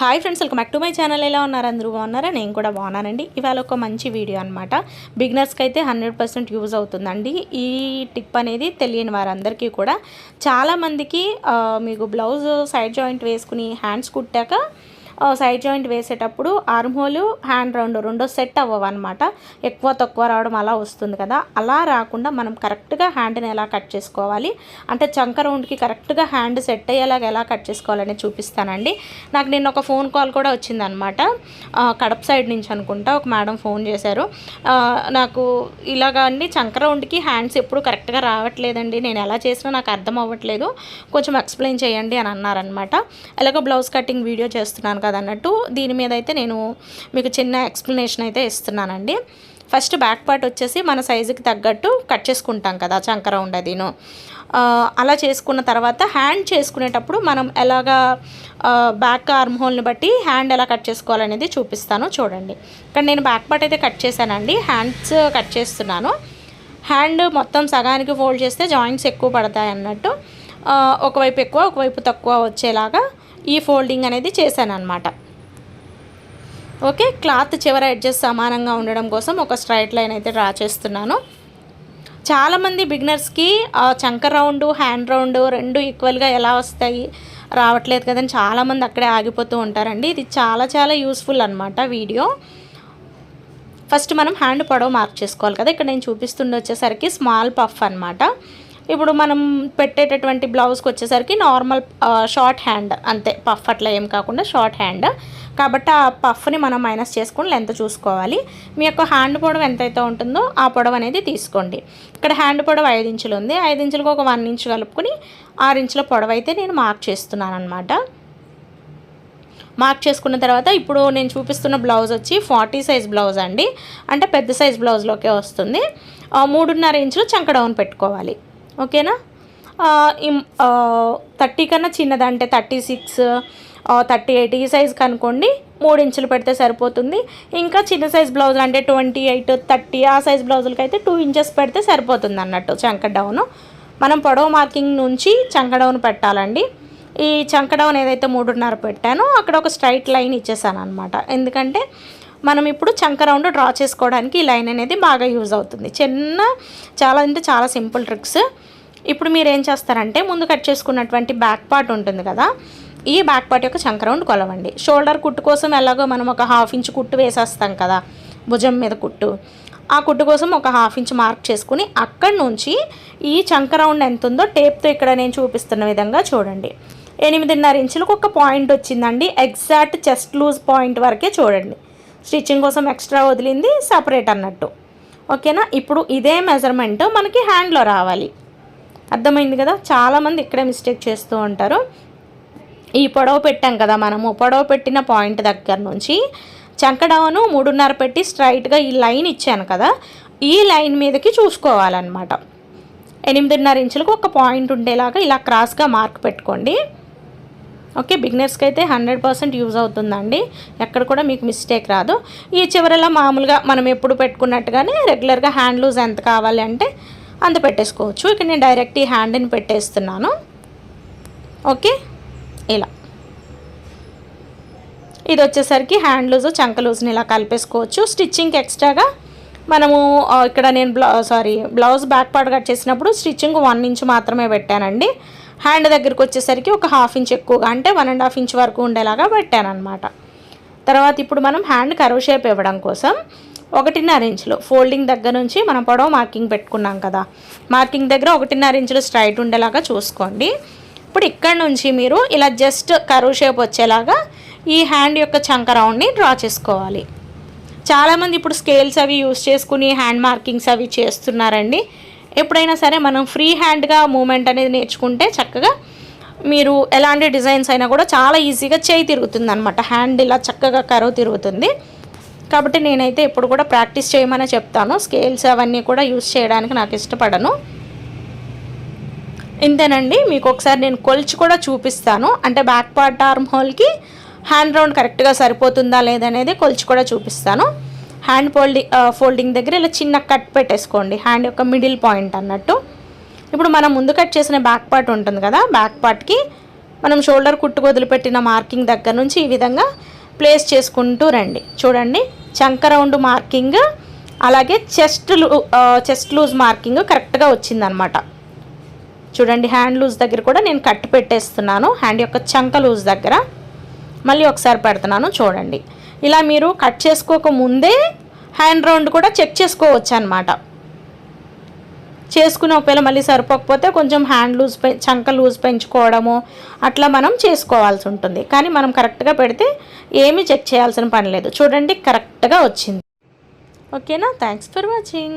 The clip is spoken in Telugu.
Hi friends welcome back to my channel. ఎలా ఉన్నారు అందరూ? బాగున్నారా? నేను కూడా బాగున్నానండి. ఇవాళ ఒక మంచి వీడియో అనమాట బిగినర్స్కి అయితే హండ్రెడ్ పర్సెంట్ యూజ్ అవుతుందండి. ఈ టిప్ అనేది తెలియని వారందరికీ కూడా. చాలామందికి మీకు బ్లౌజ్ సైడ్ జాయింట్ వేసుకుని హ్యాండ్స్ కుట్టాక సైడ్ జాయింట్ వేసేటప్పుడు ఆర్మ్ హోల్ హ్యాండ్ రౌండ్ రెండో సెట్ అవ్వవు అనమాట ఎక్కువ తక్కువ రావడం అలా వస్తుంది కదా. అలా రాకుండా మనం కరెక్ట్గా హ్యాండ్ని ఎలా కట్ చేసుకోవాలి? అంటే చంక రౌండ్కి కరెక్ట్గా హ్యాండ్ సెట్ అయ్యేలాగా ఎలా కట్ చేసుకోవాలని చూపిస్తానండి. నాకు నిన్న ఒక ఫోన్ కాల్ కూడా వచ్చిందనమాట అనమాట కడప సైడ్ నుంచి అనుకుంటా ఒక మేడం ఫోన్ చేశారు. నాకు ఇలాగా అండి చంక రౌండ్కి హ్యాండ్స్ ఎప్పుడు కరెక్ట్గా రావట్లేదండి. నేను ఎలా చేసినా నాకు అర్థం అవ్వట్లేదు. కొంచెం ఎక్స్ప్లెయిన్ చేయండి అని అన్నారనమాట ఇలాగ బ్లౌజ్ కటింగ్ వీడియో చేస్తున్నాను కదా అన్నట్టు దీని మీద అయితే నేను మీకు చిన్న ఎక్స్ప్లెనేషన్ అయితే ఇస్తున్నానండి. ఫస్ట్ బ్యాక్ పార్ట్ వచ్చేసి మన సైజుకి తగ్గట్టు కట్ చేసుకుంటాం కదా చంకర ఉండదిను. అలా చేసుకున్న తర్వాత హ్యాండ్ చేసుకునేటప్పుడు మనం ఎలాగా బ్యాక్ ఆర్మ్ హోల్ని బట్టి హ్యాండ్ ఎలా కట్ చేసుకోవాలనేది చూపిస్తాను చూడండి. ఇక్కడ నేను బ్యాక్ పార్ట్ అయితే కట్ చేశానండి హ్యాండ్స్ కట్ చేస్తున్నాను. హ్యాండ్ మొత్తం సగానికి ఫోల్డ్ చేస్తే జాయింట్స్ ఎక్కువ పడతాయి అన్నట్టు ఒకవైపు ఎక్కువ ఒకవైపు తక్కువ వచ్చేలాగా ఈ ఫోల్డింగ్ అనేది చేశాను అనమాట ఓకే క్లాత్ చివర ఎడ్జెస్ సమానంగా ఉండడం కోసం ఒక స్ట్రైట్ లైన్ అయితే డ్రా చేస్తున్నాను. చాలామంది బిగినర్స్కి చంక రౌండ్ హ్యాండ్ రౌండ్ రెండు ఈక్వల్గా ఎలా వస్తాయి రావట్లేదు కదని చాలామంది అక్కడే ఆగిపోతూ ఉంటారండి. ఇది చాలా చాలా యూస్ఫుల్ అనమాట వీడియో. ఫస్ట్ మనం హ్యాండ్ పొడవు మార్క్ చేసుకోవాలి కదా. ఇక్కడ నేను చూపిస్తుండే వచ్చేసరికి స్మాల్ పఫ్ అనమాట ఇప్పుడు మనం పెట్టేటటువంటి బ్లౌజ్కి వచ్చేసరికి నార్మల్ షార్ట్ హ్యాండ్ అంతే. పఫ్ అట్లా ఏం కాకుండా షార్ట్ హ్యాండ్. కాబట్టి ఆ పఫ్ని మనం మైనస్ చేసుకొని లెంత్ చూసుకోవాలి. మీ యొక్క హ్యాండ్ పొడవు ఎంతైతే ఉంటుందో ఆ పొడవు అనేది తీసుకోండి. ఇక్కడ హ్యాండ్ పొడవు ఐదు ఇంచులు ఉంది. ఐదు ఇంచులకు ఒక వన్ ఇంచు కలుపుకొని ఆరు ఇంచుల పొడవు అయితే నేను మార్క్ చేస్తున్నాను అనమాట మార్క్ చేసుకున్న తర్వాత ఇప్పుడు నేను చూపిస్తున్న బ్లౌజ్ వచ్చి ఫార్టీ సైజ్ బ్లౌజ్ అండి. అంటే పెద్ద సైజ్ బ్లౌజ్లోకే వస్తుంది. మూడున్నర ఇంచులు చంక డౌన్ పెట్టుకోవాలి. ఓకేనా? థర్టీ కన్నా చిన్నది అంటే థర్టీ సిక్స్ థర్టీ ఎయిట్ ఈ సైజ్ కనుకోండి మూడు ఇంచులు పెడితే సరిపోతుంది. ఇంకా చిన్న సైజ్ బ్లౌజ్ అంటే ట్వంటీ ఎయిట్ థర్టీ ఆ సైజ్ బ్లౌజులకి అయితే టూ ఇంచెస్ పెడితే సరిపోతుంది అన్నట్టు చంక డౌన్. మనం పొడవు మార్కింగ్ నుంచి చంక డౌన్ పెట్టాలండి. ఈ చంక డౌన్ ఏదైతే మూడున్నర పెట్టానో అక్కడ ఒక స్ట్రైట్ లైన్ ఇచ్చేసాను అనమాట ఎందుకంటే మనం ఇప్పుడు చంక రౌండ్ డ్రా చేసుకోవడానికి ఈ లైన్ అనేది బాగా యూజ్ అవుతుంది. చిన్న చాలా అంటే చాలా సింపుల్ ట్రిక్స్. ఇప్పుడు మీరు ఏం చేస్తారంటే ముందు కట్ చేసుకున్నటువంటి బ్యాక్ పార్ట్ ఉంటుంది కదా ఈ బ్యాక్ పార్ట్ యొక్క చంక రౌండ్ కొలవండి. షోల్డర్ కుట్టు కోసం ఎలాగో మనం ఒక హాఫ్ ఇంచ్ కుట్టు వేసేస్తాం కదా భుజం మీద కుట్టు. ఆ కుట్టు కోసం ఒక హాఫ్ ఇంచ్ మార్క్ చేసుకుని అక్కడి నుంచి ఈ చంక రౌండ్ ఎంత ఉందో టేప్తో ఇక్కడ నేను చూపిస్తున్న విధంగా చూడండి. ఎనిమిదిన్నర ఇంచులకు ఒక పాయింట్ వచ్చిందండి. ఎగ్జాక్ట్ చెస్ట్ లూజ్ పాయింట్ వరకే చూడండి. స్టిచ్చింగ్ కోసం ఎక్స్ట్రా వదిలింది సపరేట్ అన్నట్టు. ఓకేనా? ఇప్పుడు ఇదే మెజర్మెంట్ మనకి హ్యాండ్లో రావాలి. అర్థమైంది కదా? చాలామంది ఇక్కడే మిస్టేక్ చేస్తూ ఉంటారు. ఈ పొడవు పెట్టాం కదా మనము. పొడవు పెట్టిన పాయింట్ దగ్గర నుంచి చంకడవను మూడున్నర పెట్టి స్ట్రైట్గా ఈ లైన్ ఇచ్చాను కదా? ఈ లైన్ మీదకి చూసుకోవాలన్నమాట. ఎనిమిదిన్నర ఇంచులకు ఒక పాయింట్ ఉండేలాగా ఇలా క్రాస్గా మార్క్ పెట్టుకోండి. ఓకే బిగినర్స్కి అయితే హండ్రెడ్ పర్సెంట్ యూజ్ అవుతుందండి. ఎక్కడ కూడా మీకు మిస్టేక్ రాదు. ఈ చివరలో మామూలుగా మనం ఎప్పుడు పెట్టుకున్నట్టుగానే రెగ్యులర్గా హ్యాండ్ లూజ్ ఎంత కావాలి అంటే అంత పెట్టేసుకోవచ్చు. ఇక్కడ నేను డైరెక్ట్ ఈ హ్యాండ్ని పెట్టేస్తున్నాను. ఓకే ఇలా. ఇది వచ్చేసరికి హ్యాండ్ లూజ్ చంక లూజ్ని ఇలా కలిపేసుకోవచ్చు. స్టిచ్చింగ్కి ఎక్స్ట్రాగా మనము ఇక్కడ నేను బ్లౌ sorry blouse back part cut చేసినప్పుడు స్టిచ్చింగ్ వన్ ఇంచ్ మాత్రమే పెట్టానండి. హ్యాండ్ దగ్గరికి వచ్చేసరికి ఒక హాఫ్ ఇంచ్ ఎక్కువగా అంటే వన్ అండ్ హాఫ్ ఇంచ్ వరకు ఉండేలాగా పెట్టాను అనమాట తర్వాత ఇప్పుడు మనం హ్యాండ్ కరువు షేప్ ఇవ్వడం కోసం ఒకటిన్నర ఇంచులు ఫోల్డింగ్ దగ్గర నుంచి మనం పొడవు మార్కింగ్ పెట్టుకున్నాం కదా. మార్కింగ్ దగ్గర ఒకటిన్నర ఇంచులు స్ట్రైట్ ఉండేలాగా చూసుకోండి. ఇప్పుడు ఇక్కడ నుంచి మీరు ఇలా జస్ట్ కరువు షేప్ వచ్చేలాగా ఈ హ్యాండ్ యొక్క చంక రౌండ్ని డ్రా చేసుకోవాలి. చాలామంది ఇప్పుడు స్కేల్స్ అవి యూస్ చేసుకుని హ్యాండ్ మార్కింగ్స్ అవి చేస్తున్నారండి. ఎప్పుడైనా సరే మనం ఫ్రీ హ్యాండ్గా మూమెంట్ అనేది నేర్చుకుంటే చక్కగా మీరు ఎలాంటి డిజైన్స్ అయినా కూడా చాలా ఈజీగా చేయి తిరుగుతుంది అనమాట హ్యాండ్ ఇలా చక్కగా కరువు తిరుగుతుంది. కాబట్టి నేనైతే ఎప్పుడు కూడా ప్రాక్టీస్ చేయమని చెప్తాను. స్కేల్స్ అవన్నీ కూడా యూస్ చేయడానికి నాకు ఇష్టపడను. ఇంతేనండి. మీకు ఒకసారి నేను కొలిచి కూడా చూపిస్తాను. అంటే బ్యాక్ పార్ట్ ఆర్మ్ హోల్కి హ్యాండ్ రౌండ్ కరెక్ట్గా సరిపోతుందా లేదనేది కొలిచి కూడా చూపిస్తాను. హ్యాండ్ ఫోల్డింగ్ ఫోల్డింగ్ దగ్గర ఇలా చిన్న కట్ పెట్టేసుకోండి. హ్యాండ్ యొక్క మిడిల్ పాయింట్ అన్నట్టు. ఇప్పుడు మనం ముందు కట్ చేసిన బ్యాక్ పార్ట్ ఉంటుంది కదా బ్యాక్ పార్ట్కి మనం షోల్డర్ కుట్టు వదిలిపెట్టిన మార్కింగ్ దగ్గర నుంచి ఈ విధంగా ప్లేస్ చేసుకుంటూ రండి. చూడండి చంక రౌండ్ మార్కింగ్ అలాగే చెస్ట్ చెస్ట్ లూజ్ మార్కింగ్ కరెక్ట్గా వచ్చిందనమాట చూడండి హ్యాండ్ లూజ్ దగ్గర కూడా నేను కట్ పెట్టేస్తున్నాను. హ్యాండ్ యొక్క చంక లూజ్ దగ్గర. మళ్ళీ ఒకసారి పెడుతున్నాను చూడండి. ఇలా మీరు కట్ చేసుకోక ముందే హ్యాండ్ రౌండ్ కూడా చెక్ చేసుకోవచ్చు అనమాట చేసుకుని ఒకవేళ మళ్ళీ సరిపోకపోతే కొంచెం హ్యాండ్ లూజ్ పె చంక లూజ్ పెంచుకోవడము అట్లా మనం చేసుకోవాల్సి ఉంటుంది. కానీ మనం కరెక్ట్గా పెడితే ఏమీ చెక్ చేయాల్సిన పని లేదు. చూడండి కరెక్ట్గా వచ్చింది. ఓకేనా? Thanks for watching.